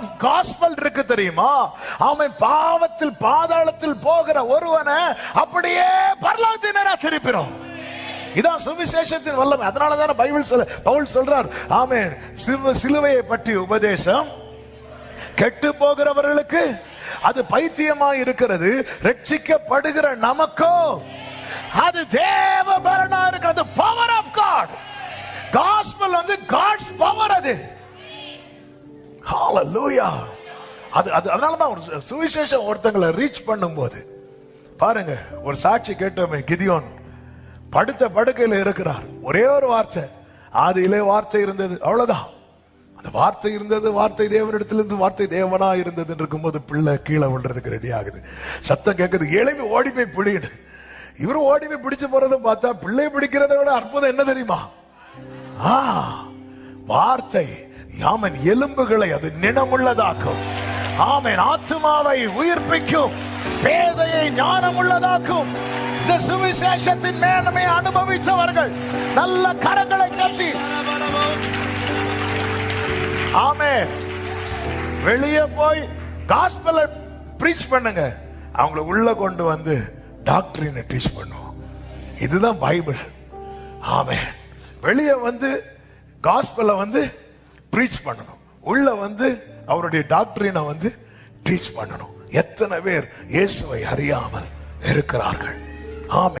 Of gospel இருக்கு தெரியுமா? அவன் பாவத்தில் பாதாளத்தில் போகிற ஒருவனை அப்படியே பரலோகத்தினரா நேரா திருப்பிடும் இதான் சுவிசேஷத்தின் வல்லமை. அதனால தானே பைபிள் சொல்ல பவுல் சொல்றார் ஆமே சிலுவ- சிலுவையை பற்றி உபதேசம் கெட்டு போகிறவர்களுக்கு அது பைத்தியமா இருக்கிறது. ரட்சிக்கப்படுகிற நமக்கோ அது தேவ பலனா இருக்கு அது பவர் ஆஃப் காட் காஸ்பல் வந்து காட்ஸ் பவர் அது. ஹalleluya அது அது அதனால தான் ஒரு சு- சுவிசேஷம் ஒருத்தங்களை ரீச் பண்ணும்போது பாருங்க ஒரு சாட்சி கேட்டோமே கிதியோன் படுத்த படுக்கையில் இருக்கிறார். ஒரே ஒரு வார்த்தை ஆதியிலே வார்த்தை இருந்தது அவ்வளவுதான். அந்த வார்த்தை இருந்தது வார்த்தை தேவனிடத்திலிருந்து வார்த்தை தேவனா இருந்தது இருக்கும்போது பிள்ளை கீழே விழுறதுக்கு ரெடி ஆகுது. சத்தம் கேட்குது எளிமை ஓடி போய் பிடின்னு இவரும் ஓடி போய் பிடிச்சு போறத பார்த்தா பிள்ளை பிடிக்கிறத விட அற்புதம் என்ன தெரியுமா? ஆ வார்த்தை. யாமன் எலும்புகளை அது நினமுள்ளதாக்கும் ஆமன் ஆத்துமாவை உயிர்ப்பிக்கும். பேதையை ஞானமுள்ளதாக்கும். இந்த சுவிசேஷத்தின் மேன்மை அனுபவித்தவர்கள் நல்ல கரங்களை கட்டி ஆமே வெளியே போய் காஸ்பலை ப்ரீச் பண்ணுங்க. அவங்கள உள்ள கொண்டு வந்து டாக்டரினை டீச் பண்ணுவோம். இதுதான் பைபிள். ஆமே வெளியே வந்து காஸ்பலை வந்து ப்ரீச் பண்ணணும். உள்ள வந்து அவருடைய டாக்டரினை வந்து டீச் பண்ணணும். எத்தனை பேர் இயேசுவை அறியாமல் இருக்கிறார்கள்? ஆமே